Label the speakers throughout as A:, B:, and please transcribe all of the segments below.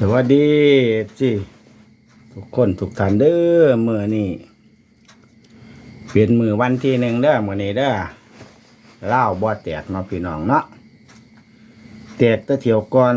A: สวัสดีสิทุกคนทุกท่านเด้อเมื่อนี้เป็นมือวันที่หนึ่งเด้อมื่อนี้เด้อเล่าบ่แตกเนาะพี่น้องเนาะแตกตะเที่ยวก่อน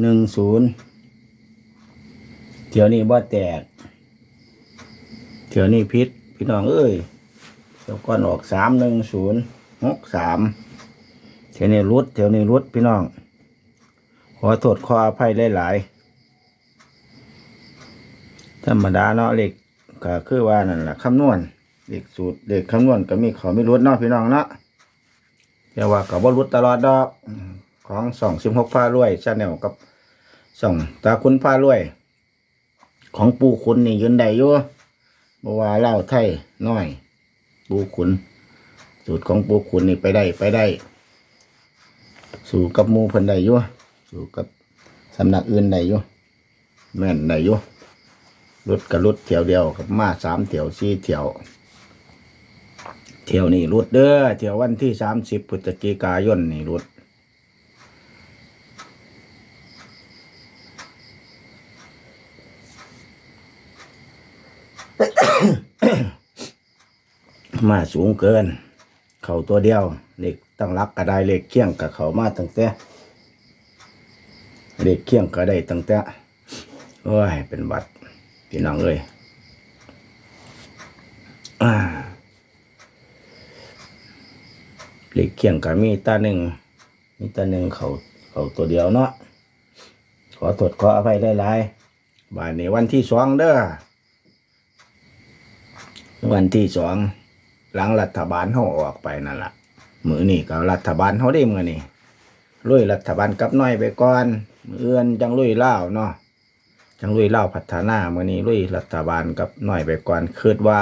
A: หนึ่งศูนย์เที่ยวนี้บ่แตกเที่ยวนี้พิษพี่น้องเอ้ยเที่ยวก่อนออกสามหนึ่งศูนย์หกสามเที่ยวนี้รุดเที่ยวนี้รุดพี่น้อง ขอโทษขออภัยหลายๆธรรมดาเนาะเลขก็คือว่านั่นแหละคำนวณเลขสูตรเลขคำนวณก็มีขอไม่รุดเนาะพี่น้องเนาะแต่ว่าก็บ่รุดตลอดดอกของสองสิบหกพารวยชาแนลกับสองตาคุณพารวย ของปูขุนนี่ยืนได้อยู่บ่ว่าเล่าไทยน้อย ปูขุน สูตรของปูขุนนี่ไปได้ไปได้ สู่กับมูเพิ่นได้อยู่ สู่กับสำนักอื่นได้อยู่แม่นได้อยู่รถกับรถเที่ยวเดียวกับมาสามเที่ยวสี่เที่ยว เที่ยวนี่รถเด้อเที่ยววันที่สามสิบพฤศจิกายนนี่รถมาสูงเกิน เข่าตัวเดียวเล็กตั้งรักก็ได้เล็กเคี่ยงกับเขามาตั้งแต่ เล็กเคี่ยงก็ได้ตั้งแต่โอ้ย เป็นบัดพี่น้องเอ้ยเล็กเคี่ยงก็มีตาหนึ่งมีตาหนึ่งเขาเขาตัวเดียวเนาะขอโทษขออภัยหลายๆบ่ายนี้วันที่สองเด้อวันที่สองหลังรัฐบาลเขาออกไปนั่นละมือนี่ก็รัฐบาลเขาได้มือนี่ลุยรัฐบาลกับน้อยไปก่อน เอื้อนจังลุยเล่าเนาะจังลุยเล่าพัฒนามือนี้ลุยรัฐบาลกับน้อยไปก่อนคิดว่า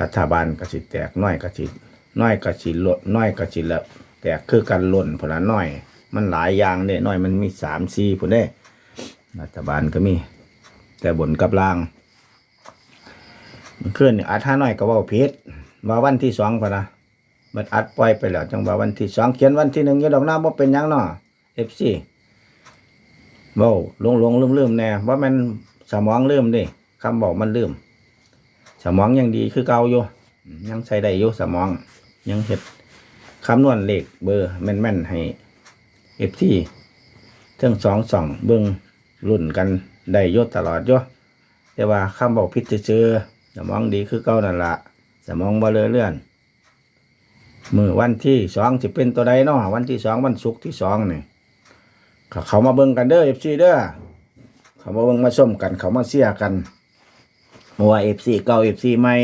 A: รัฐบาลกสิแตกน้อยกสิน้อยกสิลดน้อยกสิละแตกคือกันล่นผละน้อย มันหลายอย่างเด้น้อยมันมีสามสี่ผลได้รัฐบาลก็มี แต่บนกับล่างมันขึ้นอัดห้าน้อยก็เว่าผิดว่าวันที่สองพะนะมันอัดปล่อยไปแล้วจังว่าวันที่สองเขียนวันที่หนึ่งยี่ดอกหน้าว่าเป็นยังเนาะเอฟซี เว้าลงลงลืมลืมแน่ว่ามันสมองลืมดิคำบอกมันลืมสมองยังดีคือเก่าอยู่ยังใช้ได้อยู่สมอง ยังเห็ดคำนวณเลขเบอร์แม่นๆให้เอฟซีทั้งสองสองเบิ้งรุ่นกันได้ยศตลอดอยแต่ว่าคำบอกพิษเจอสมองดีคือเก่านั่นละสมองบ่เลอเลื่อนมือวันที่สองจะเป็นตัวใดเนาะวันที่สองวันศุกร์ที่สองเนี่ก็ เขามาเบิ่งกันเด้อเอฟซีเด้อเขามาเบิ่งมาส้มกัน เขามาเสียกันเพราะว่าเอฟซีเก่าเอฟซีใหม่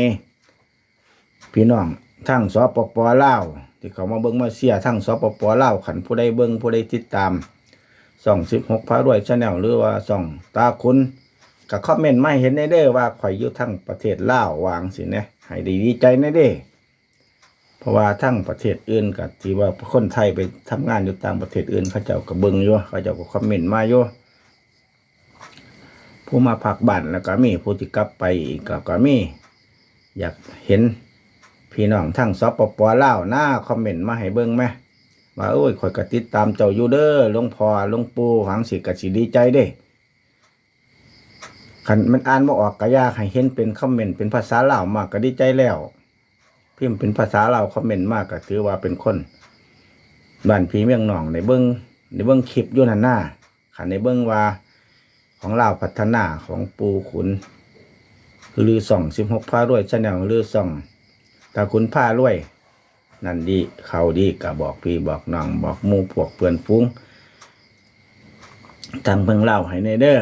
A: พี่น้องทั้งสปปลาวที่เขามาเบิ่งมาเสียทั้งสปปลาวขันผู้ใดเบิ่งผู้ใดติดตามส่องสิบหกพระรวยชาแนลหรือว่าส่องตาคุณก็คอมเมนต์ไมาให้เห็นในเด้อว่าข่อยอยู่ทั้งประเทศลาววางสิเนี่ยให้ดีใจในเด้เพ ราะว่าทั้งประเทศอื่นกับที่ว่าคนไทยไปทำงานอยู่ต่างประเทศอื่นเขาเจ้าก็เบิ่งอยู่เขาเจ้าก็คอมเมนต์มาอยู่ผู้มาพักบ้านแล้วก็มีผู้ที่กลับไปอีกก็ก็มี อยากเห็นพี่น้องทั้งสปปลาวหน้าคอมเมนต์มาให้เบิ่งไหมว่าโอ้ยข่อยก็ติดตามเจ้าอยู่เด้อหลวงพ่อหลวงปู่หังสิก็สิดีใจเด้คันมันอ่านมาออกก็ยากให้เห็นเป็นคอมเมนต์เป็นภาษาลาวมากก็ดีใจแล้ว พิมพ์เป็นภาษาลาวคอมเมนต์มากก็ถือว่าเป็นคนบ้านพีเมืองหนองในเบิ้งในเบิ้งคลิปยู่นั่นหน้าขันในเบิ้งว่าของลาวพัฒนาของปูขุนหรือส่องสิบหกผ้ารวยชาแนลหรือส่องตาขุนผ้ารวย นั่นดี เขาดีก็บบอกพี่บอกน้องบอกมูพวกเพื่อนฟุ้งทางเพิ่งเล่าให้ในเด้อ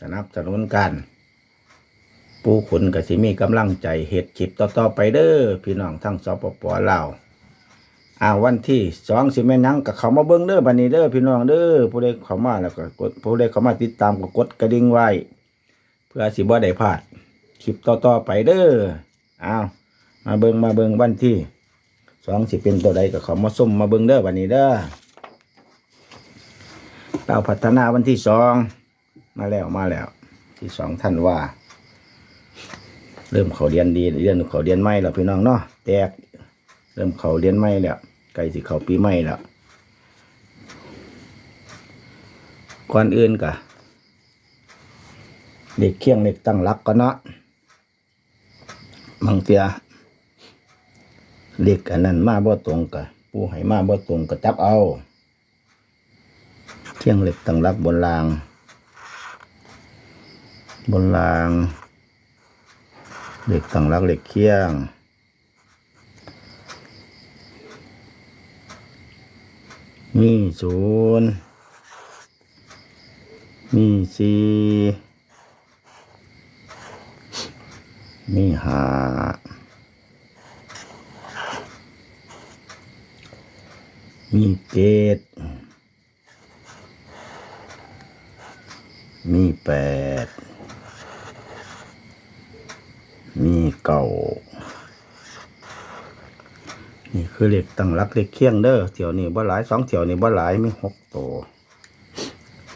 A: สนับสนุนกัน ปูขุนก็สิมีกำลังใจเฮ็ดคลิปต่อๆไปเด้อพี่น้องทั้งสปปลาวอ่าวันที่สองสิแม่นังกับเขามาเบิ้งเด้อบัดนี้เด้อพี่น้องเด้อผู้ใดเข้ามาแล้วก็กดผู้ใดเข้ามาติดตามก็กดกระดิ่งไว้ เพื่อสิบ่ได้พลาดคลิปต่อๆไปเด้ออ้าวมาเบิ้งมาเบิ้งวันที่สองสิเป็นตัวใดก็เขามาส้มมาเบิ้งเด้อบัดนี้เด้อเราพัฒนาวันที่สองมาแล้วมาแล้ว ที่สองท่านว่า เริ่มเขาเรียนดีเรียนเขาเรียนไม่แล้วพี่น้องเนาะแตก เริ่มเขาเรียนไม่แล้วใกล้สิเขาปีไม่แล้วก่อนอื่นกะเด็กเคียงเด็กตั้งรักก็เนาะบางเตียเด็กอันนั้นมาบ่ตรงกะปูให้มาบ่ตรงก็จับเอาเคียงเหล็กตั้งรักบนราง บนราง เหล็กตั้งรักเหล็กเคียง มีศูนย์มีสี่มีห้ามีเจ็ดมีแปด มีเก้านี่คือเหลขตั้งหลักเลขเคียงเด้อเที่ยวนี้บ่หลายสองเที่ยวนี้บ่หลายมีหกตัว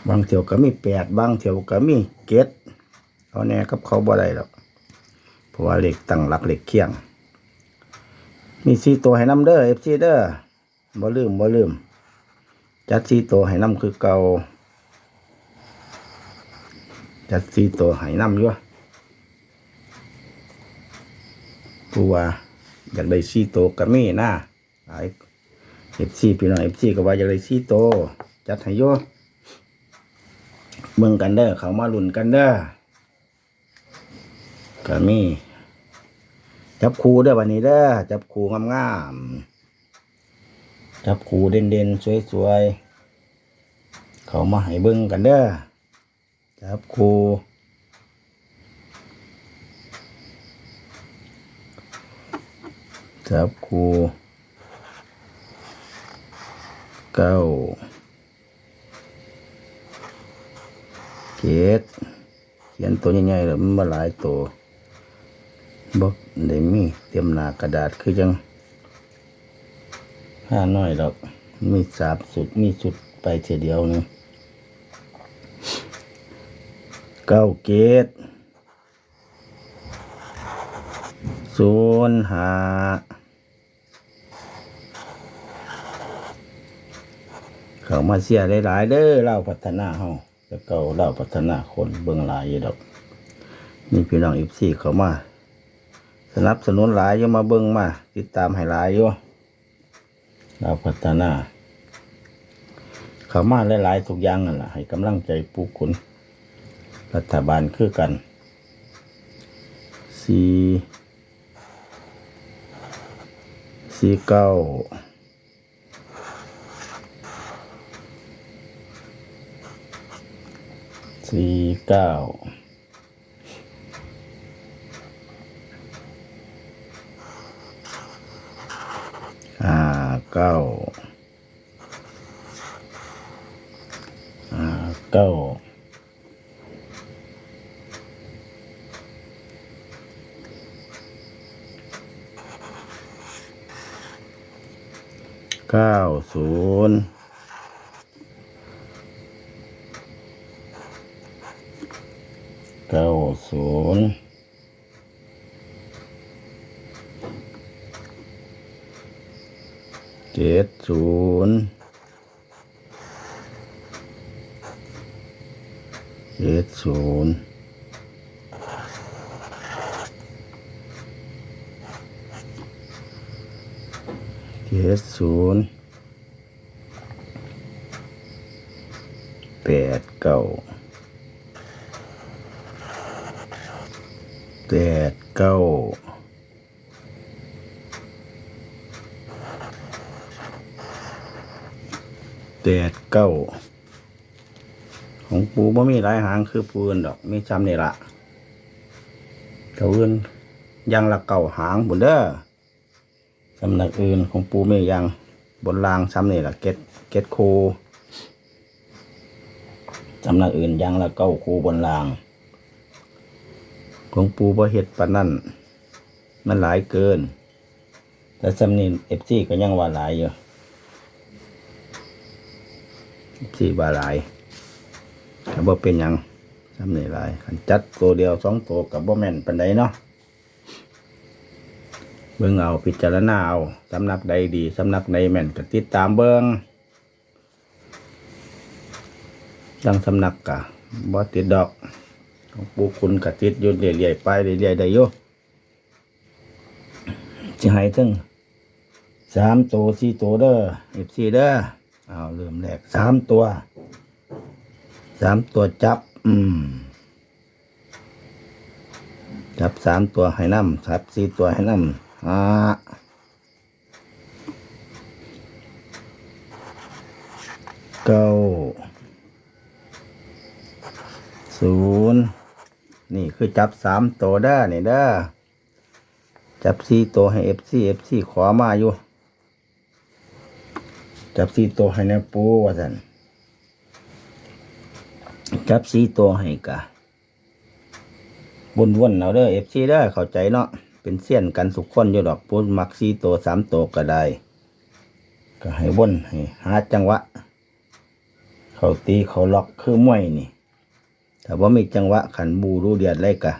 A: บางเที่ยวก็มีแปดบางเที่ยวก็มีเจ็ดเอาแน่กับเขาบ่ได้หรอกเพราะว่าเหลขตั้งหลักเลขเคียง มีสี่ตัวให้นำเด้อเอฟซีเด้อบ่ลืมบ่ลืมจัดสี่ตัวให้นำคือเก่าจัดสี่ตัวให้นำอยู่ ผู้ว่าอยากได้ซีโตวก็มีนะหลายเอฟซีพี่น้องเอฟซีก็ว่าอยากได้ซีโต จัดให้โยเมืองกันเด้อเขามาลุ่นกันเด้อก็มี จับคูเด้อวันนี้เด้อจับคูงามๆจับคูเด่นๆสวยๆเขามาให้เบิ่งกันเด้อจับคู จับคูเก้าเจ็ดเขียนตัวใหญ่ๆแล้วมันมาหลายตัวบกได้มีเตรียมหน้ากระดาษคือจังห้าน้อยดอก มีสามสุดมีสุดไปเทียเดียวนึงเก้าเกตศูนย์หา เขามาเสียหลายๆเด้อเล่าพัฒนาเฮาแต่เก่าเล่าพัฒนาคนเบิ่งหลายอยู่ดอกนี่พี่น้องอีฟซี่เขามาสนับสนุนหลายอยู่มาเบิ่งมา ติดตามให้หลายอยู่เล่าพัฒนาเขามาหลายๆทุกอย่างนั่นแหละให้กำลังใจผู้คุณรัฐบาลคือกันสี่สี่เก้า สี่เก้าห้าเก้าห้าเก้าเก้าศูนย์ เก้าศูนย์ เจ็ดศูนย์เจ็ดศูนย์เจ็ดศูนย์แปดเก้า แปดเก้าแปดเก้าของ ปูบ่มีหลายหางคือปูอื่นดอก มีจำนี่ละเจ้าอื่นยังละเก่าหางบุนเด้อสำนักอื่นของปูไม่ยังบนรางซ้ำนี่ละเก็ดเก็ดคูสำนักอื่นยังละเก้าคูบนราง ของปูบ่เฮ็ดปานนั้นมันหลายเกิน แต่สำนีเอฟซีก็ยังว่าหลายอยู่เอฟซีว่าหลาย ก็บ่เป็นยังสำนีหลายคันจัดตัวเดียวสองตัวกับบ่แม่นปานใดเนาะเบิ่งเอาพิจารณาเอาสำนักใดดีสำนักใดแม่นก็ติดตามเบิ่งดังสำนักกะบ่ติดดอกของปูคุณกะติดอยู่เรื่อยๆไปเรื่อยๆได้อยู่สิให้ถึงสามตัวสี่ตัวเด้อเอฟซีเด้อเอาเริ่มแรกสามตัว สามตัวจับ อืม จับสามตัวให้น้ำจับสี่ตัวให้น้ำห้าเก้าศูนย์นี่คือจับสามตัวเด้อนี่เด้จับสี่ตัวให้เอฟซีเอฟซีขอมาอยู่ จับสี่ตัวให้แนปูว่าสัน จับสีตัวให้กะวนวนๆเอาเด้อเอฟซีเด้อเข้าใจเนาะเป็นเสี้ยนกันสุกคนอยู่ดอกปูนมักซีตัวสามตัวก็ได้ ก็ให้วนให้หาจังหวะ เขาตีเขาล็อกคือมวยนี่ถ้าว่ามีจังหวะขันบูรูเดียดเลยกะ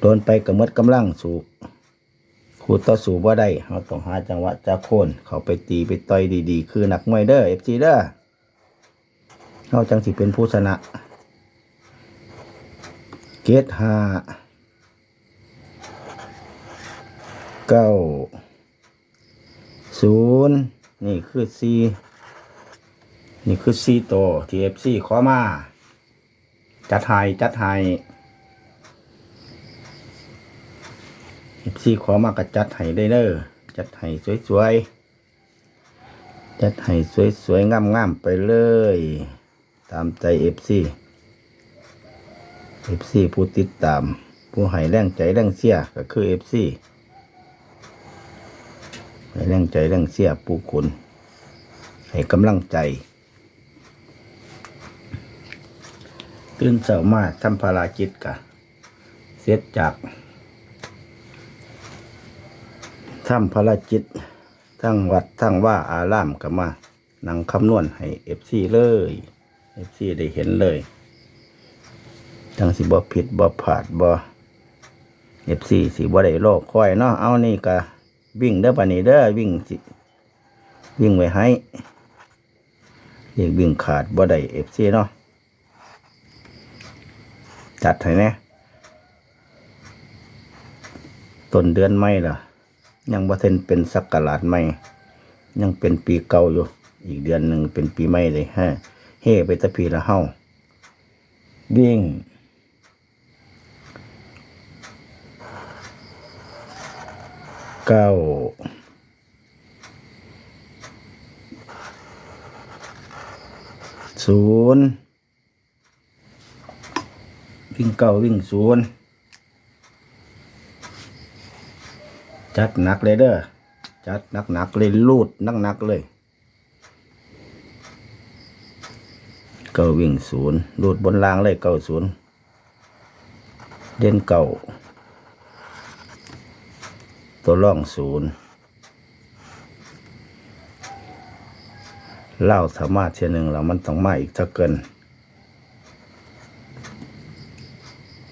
A: โดนไปกระมดกำลังสูกคู่ต่อสู้ว่าได้เราต้องหาจังหวะจะโค่นเขาไปตีไปต่อยดีๆ คือหนักมวยเด้อเอฟซีเด้อ เขาจังสิเป็นผู้ชนะ เกตห้าเก้าศูนย์นี่คือซีนี่คือซีโตทีเอฟซีขอมา จัดให้จัดให้เอฟซีขอมาก็จัดให้ได้เด้อจัดให้สวยๆ จัดให้สวยๆ งามๆ ไปเลย ตามใจเอฟซีเอฟซีผู้ติดตาม ผู้ให้แรงใจแรงเสียก็คือเอฟซีให้แรงใจแรงเสียผู้คุณให้กำลังใจ ตื่นเช้ามาทำภารกิจกะเสร็จจากทำภารกิจทั้งวัดทั้งว่าอารามก็มานั่งคำนวณให้เอฟซีเลย เอฟซีได้เห็นเลยจังสิบ่ผิดบ่ผาดบ่เอฟซีสิบ่ได้โลกค่อยเนาะเอานี่ก็วิ่งเด้อปานนี้เด้อวิ่งสิวิ่งไว้ให้เรียกวิ่งขาดบ่ได้เอฟซีเนาะจัดให้แน่ต้นเดือนไม่ล่ะ ยังบ่เทนเป็นสักกะลาดไม่ ยังเป็นปีเก่าอยู่ อีกเดือนหนึ่งเป็นปีใหม่เลยฮะ เฮไปตะพีละเฮาวิ่งเก้าศูนย์วิ่งเก้าวิ่งศูนย์จัดหนักเลยเด้อจัดหนักหนักเลยลูดหนักหนักเลย เก้าวิ่งศูนย์ลูดบนรางเลยเก้าศูนย์เด่นเก้าตัวร่องศูนย์เล่าสามารถเทียหนึ่งแล้วมันต้องมาอีกถ้าเกิน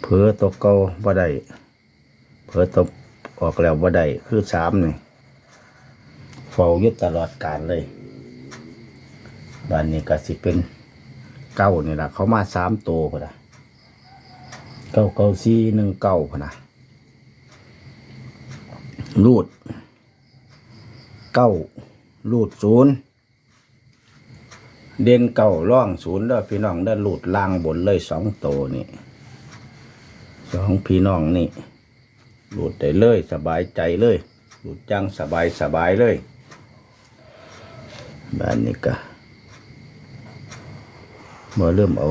A: เผือตัวเก่าบ่ได้เผือตัวออกแล้วบ่ได้คือสามนี่เฝ้าอยึดตลอดการเลยบ้านนี้ก็สิเป็น เก้านี่แหละเขามาสามตัวพอนะเก้าเก้าสี่หนึ่งเก้าพอนะรูดเก้ารูดศูนย์เด่นเก้าร่องศูนย์เด้อพี่น้องเด้อรูดล่างบนเลยสองโตวนี่สองพี่น้องนี่รูดได้เลยสบายใจเลยรูดจังสบายสบายเลยบ้านนี้ก็ เมื่อเริ่มเอา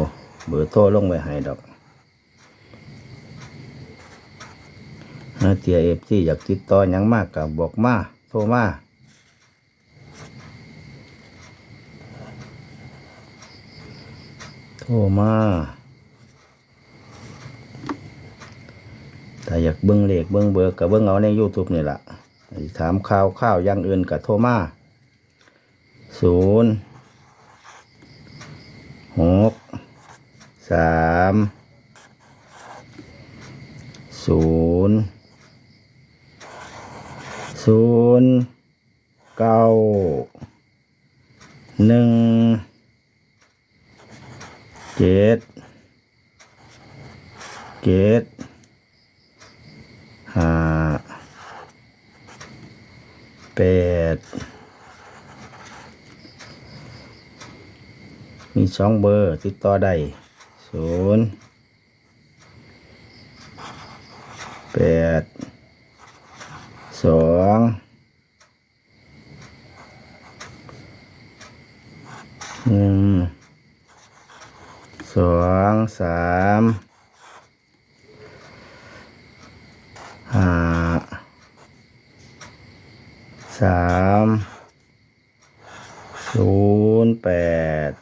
A: เบอร์โทรลงไว้ให้ดอกถ้าเตียเอฟซีอยากติดต่อยังมากกับบอกมาโทรมาโทรมาถ้าอยากเบิ้งเลขเบิ้งเบอร์กับเบิ้งเอาใน YouTube นี่แหละถามข่าวข้าวย่างอื่นกับโทรมาศูนย์ หกสามศูนย์ศูนย์เก้าหนึ่งเจ็ดเจ็ดห้าแปด มีสองเบอร์ติดต่อได้ศูนย์แปดสองหนึ่งสองสามห้าสามศูนย์แปด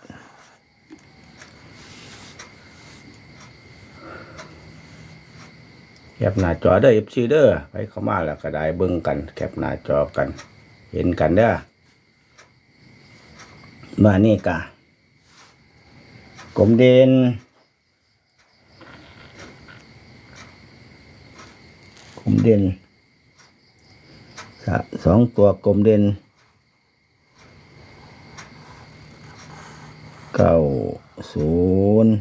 A: แค ปหน้าจอเด้อ FC เด้อไปเข้ามาแล้วก็ได้เบิ่งกัน แคปหน้าจอกัน เห็นกันเด้อมานี่กะกลมเด่นกลมเด่นสะสองตัวกลมเด่นเก้าศูนย์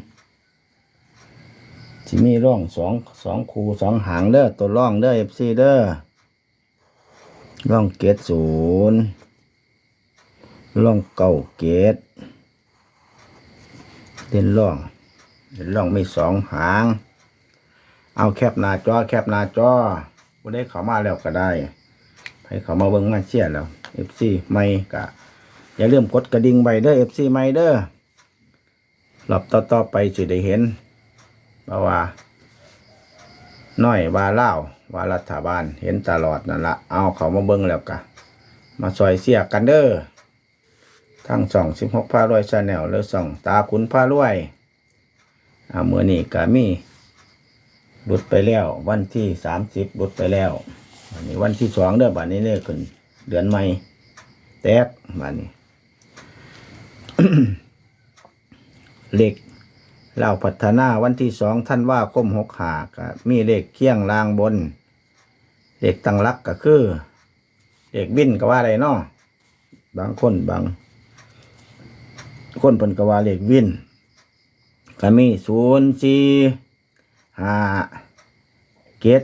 A: มีร่องสองสองคูสองหางเด้อตัวร่องเด้อเอฟซีเด้อร่องเกตศูนย์ร่องเก้าเกตเด่นร่องเด่นร่องมีสองหาง เอาแคปหน้าจอแคปหน้าจอบ่ได้เขามาแล้วก็ได้ ให้เขามาเบิ่งมาเชียร์แล้ว FC ใหม่กะอย่าลืมกดกระดิ่งไว้เด้อ FC ใหม่เด้อรอบต่อๆไปสิได้เห็น เพราว่าน้อยว่าเล่าว่ารัฐบาลเห็นตลอดนั่นละเอาเขามาเบิ่งแล้วกะ มาซอยเสียกันเด้อทั้งสองสิบหกพารวยชาแนลหรือสองตาขุนพารวยอ่าเมื่อนี้กะมีหลุดไปแล้ว วันที่สามสิบหลุดไปแล้ววันนี้วันที่สองเด้อบัดนี้เนี่ยขึ้นเดือนใหม่แตกบัดนี้ เลข เล่าพัฒนาวันที่สองท่านว่าคมหกหากมีเลขเคียงลางบนเลขตั้งรักก็คือเลขบินก็ว่าอะไรเนาะบางคนบาง คนเพิ่นก็ว่าเลขวินก็มีศูนย์สี่ห้าเกต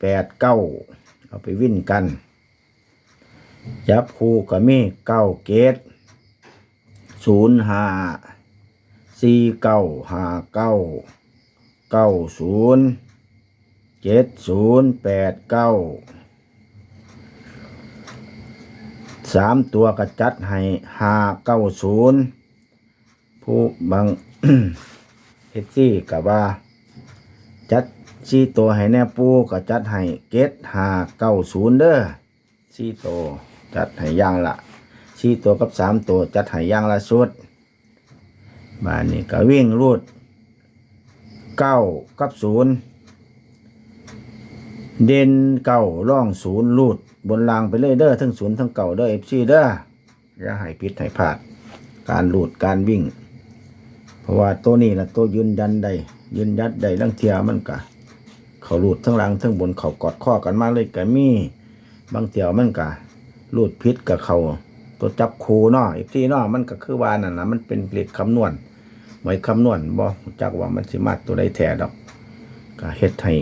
A: แปดเก้าเอาไปวิ่นกันยับคู่ก็มีเก้าเกตศูนย์ห้า สี่เก้าห้าเก้าเก้าศูนย์เจ็ดศูนย์แปดเก้าสามตัวกระจัดให้ห้าเก้าศูนย์ผู้บางเอซี่กับว่า จัดสี่ตัวให้แน่ปูก็จัดให้เกตห้าเก้าศูนย์เด้อสี่ตัวจัดให้ย่างละสี่ตัวกับสามตัวจัดให้ย่างละสุด บานนี้ก็วิ่งรูดเก้ากับศูนย์เด่นเก้าร่องศูนย์รูดบนรางไปเลยเด้อทั้งศูนย์ทั้งเก่าเด้อเอฟซีเด้ออย่าให้ผิดให้พลาด การรูดการวิ่ง เพราะว่าตัวนี้ละตัวยืนยันได้ยืนยัดได้ลังเทียมันกะเขาลูดทั้งหลังทั้งบนเขากอดข้อกันมาเลยกะมีบางเทียวมันกะลูดพิษกับเขาตัวจับคูเนาะอีกทีเนาะมันก็คือว่านั่นนะมันเป็นเลขคำนวณ ไว้คำนวณบ่จักว่ามันสิมาตัวใดแท้ดอกก็เฮ็ดให้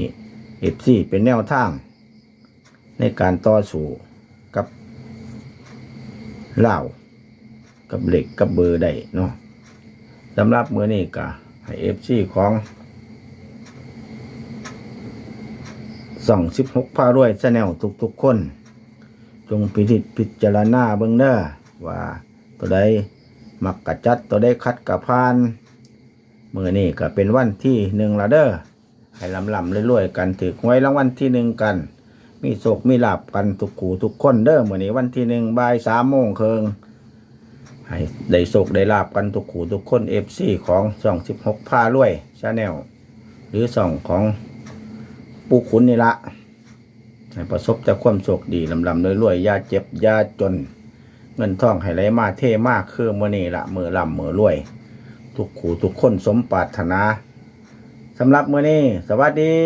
A: เอฟซีเป็นแนวทาง ในการต่อสู้กับเหล่ากับเหล็กกับเบอร์ได้เนาะสำหรับมือนี้ก็ให้เอฟซีของสองสิบหกพารวยแนลทุกๆคน จงพิจิตพิจารณาเบิ่งเด้อว่าตัวใดมักกะจัดตัวใดคัดกะพาน มือนี้ก็เป็นวันที่หนึ่งละเด้อให้ลำลำรวยๆกันถือหวยรางวัลที่หนึ่งกัน มีโศกมีลาบกันทุกขู่ทุกคนเด้อมือนี้วันที่หนึ่งบ่ายสามโมงเคิงให้ได้โศกได้ลาบกันทุกขู่ทุกคนเอฟซีของช่องสิบหกพารวยชาแนลหรือช่องของปูขุนนี่ละให้ประสบจากความโชคดีลำลำรวยๆยาเจ็บยาจน เงินทองให้ไหลมาเท่มากคือมือนี่ละมือลำมือรวย ทุกขู่ทุกคนสมปรารถนาสำหรับมือนี้ สวัสดี